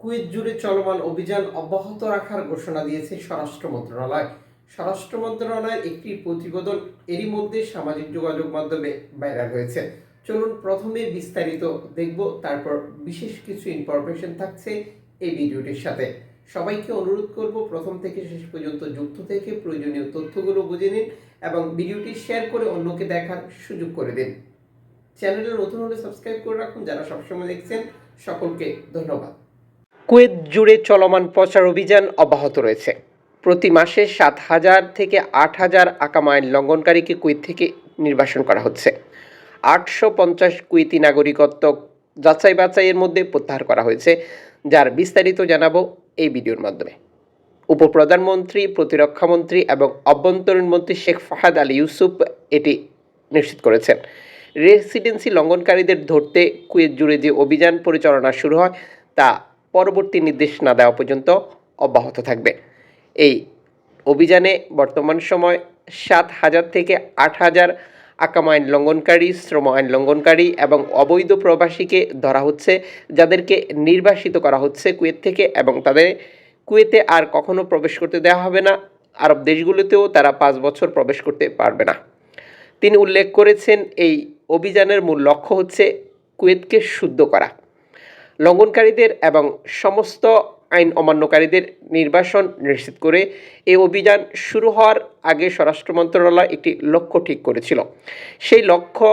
Kuwait জুড়ে চলমান অভিযান অব্যাহত রাখার ঘোষণা দিয়েছে স্বরাষ্ট্র মন্ত্রণালয়। স্বরাষ্ট্র মন্ত্রণালয়ের একটি প্রতিবেদন এরই মধ্যে সামাজিক যোগাযোগ মাধ্যমে ভাইরাল হয়েছে। চলুন প্রথমে বিস্তারিত দেখব, তারপর বিশেষ কিছু ইনফরমেশন থাকছে এই ভিডিওটির সাথে। সবাইকে অনুরোধ করব প্রথম থেকে শেষ পর্যন্ত যুক্ত থেকে প্রয়োজনীয় তথ্যগুলো বুঝে নিন এবং ভিডিওটি শেয়ার করে অন্যকে দেখার সুযোগ করে দিন। চ্যানেলে নতুন হলে সাবস্ক্রাইব করে রাখুন, যারা সবসময় দেখছেন, সকলকে ধন্যবাদ। কুয়েত জুড়ে চলমান প্রচার অভিযান অব্যাহত রয়েছে। প্রতি মাসে সাত হাজার থেকে আট হাজার আকাম আইন লঙ্ঘনকারীকে কুয়েত থেকে নির্বাসন করা হচ্ছে। আটশো পঞ্চাশ কুয়েতি নাগরিকত্ব যাচাই বাছাইয়ের মধ্যে প্রত্যাহার করা হয়েছে, যার বিস্তারিত জানাব এই ভিডিওর মাধ্যমে। উপপ্রধানমন্ত্রী প্রতিরক্ষামন্ত্রী এবং অভ্যন্তরীণ মন্ত্রী শেখ ফাহাদ আলী ইউসুফ এটি নিশ্চিত করেছেন। রেসিডেন্সি লঙ্ঘনকারীদের ধরতে কুয়েত জুড়ে যে অভিযান পরিচালনা শুরু হয়, তা পরবর্তী নির্দেশ না দেওয়া পর্যন্ত অব্যাহত থাকবে। এই অভিযানে বর্তমান সময় সাত হাজার থেকে আট হাজার আকাম আইন লঙ্ঘনকারী, শ্রম আইন লঙ্ঘনকারী এবং অবৈধ প্রবাসীকে ধরা হচ্ছে, যাদেরকে নির্বাসিত করা হচ্ছে কুয়েত থেকে এবং তাদের কুয়েতে আর কখনো প্রবেশ করতে দেওয়া হবে না। আরব দেশগুলোতেও তারা পাঁচ বছর প্রবেশ করতে পারবে না। তিনি উল্লেখ করেছেন, এই অভিযানের মূল লক্ষ্য হচ্ছে কুয়েতকে শুদ্ধ করা। লঙ্ঘনকারীদের এবং সমস্ত আইন অমান্যকারীদের নির্বাসন নিশ্চিত করে এই অভিযান শুরু হওয়ার আগে স্বরাষ্ট্র মন্ত্রণালয় একটি লক্ষ্য ঠিক করেছিল। সেই লক্ষ্য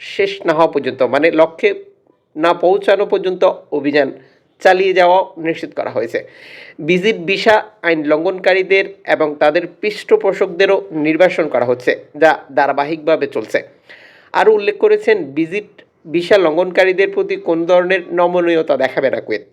শেষ না হওয়া পর্যন্ত মানে লক্ষ্যে না পৌঁছানো পর্যন্ত অভিযান চালিয়ে যাওয়া নিশ্চিত করা হয়েছে। ভিজিট ভিসা আইন লঙ্ঘনকারীদের এবং তাদের পৃষ্ঠপোষকদেরও নির্বাসন করা হচ্ছে, যা ধারাবাহিকভাবে চলছে। আরও উল্লেখ করেছেন ভিজিট ভিসা লঙ্ঘনকারীদের প্রতি কোন ধরনের নমনীয়তা দেখাবে না কুয়েত?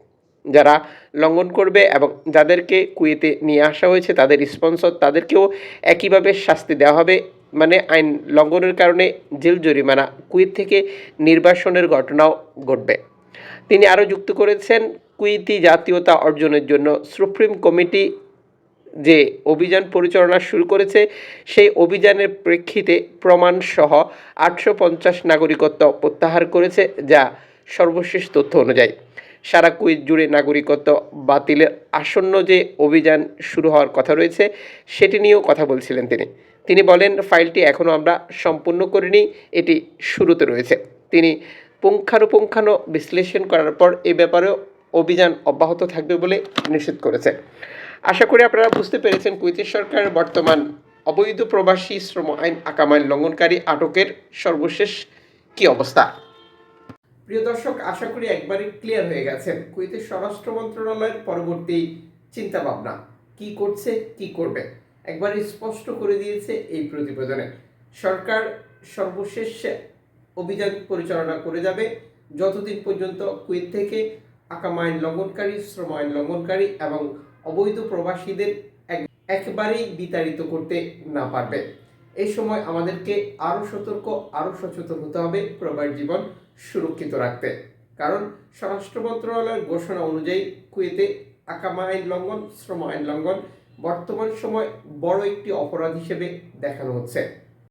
যারা লঙ্ঘন করবে এবং যাদেরকে কুয়েতে নিয়ে আসা হয়েছে, তাদের স্পন্সর তাদেরকেও একইভাবে শাস্তি দেওয়া হবে। মানে আইন লঙ্ঘনের কারণে জেল জরিমানা কুয়েত থেকে নির্বাসনের ঘটনাও ঘটবে। তিনি আরও যুক্ত করেছেন কুয়েতি জাতীয়তা অর্জনের জন্য সুপ্রিম কমিটি যে অভিযান পরিচালনা শুরু করেছে, সেই অভিযানের প্রেক্ষিতে প্রমাণসহ আটশো পঞ্চাশ নাগরিকত্ব প্রত্যাহার করেছে, যা সর্বশেষ তথ্য অনুযায়ী। সারা কুইজ জুড়ে নাগরিকত্ব বাতিলের আসন্ন যে অভিযান শুরু হওয়ার কথা রয়েছে, সেটি নিয়েও কথা বলছিলেন তিনি। তিনি বলেন, ফাইলটি এখনও আমরা সম্পূর্ণ করিনি, এটি শুরুতে রয়েছে। তিনি পুঙ্খানুপুঙ্খানু বিশ্লেষণ করার পর এ ব্যাপারেও অভিযান অব্যাহত থাকবে বলে নিশ্চিত করেছে আশা করি আপনারা বুঝতে পেরেছেন কুয়েতের সরকারের বর্তমান অবৈধ প্রবাসী শ্রম আইন আকামাইন লঙ্ঘনকারী আটকের সর্বশেষ কি অবস্থা? প্রিয় দর্শক, আশা করি একবারই ক্লিয়ার হয়ে গেছেন। কুয়েতের স্বরাষ্ট্র মন্ত্রণালয়ের পরবর্তী চিন্তা ভাবনা কি করছে, কি করবে? একবারই স্পষ্ট করে দিয়েছে এই প্রতিবেদনে। সরকার সর্বশেষ অভিযান পরিচালনা করে যাবে। যতদিন পর্যন্ত কুয়েত থেকে আকাম আইন লঙ্ঘনকারী, শ্রম আইন লঙ্ঘনকারী এবং অবৈধ প্রবাসীদের এক- একেবারেই বিতাড়িত করতে না পারবে। এই সময় আমাদেরকে আরও সতর্ক, আরও সচেতন হতে হবে প্রবাস জীবন সুরক্ষিত রাখতে। কারণ স্বরাষ্ট্র মন্ত্রণালয়ের ঘোষণা অনুযায়ী কুয়েতে আকামা আইন লঙ্ঘন, শ্রম আইন লঙ্ঘন বর্তমান সময় বড় একটি অপরাধ হিসেবে দেখানো হচ্ছে।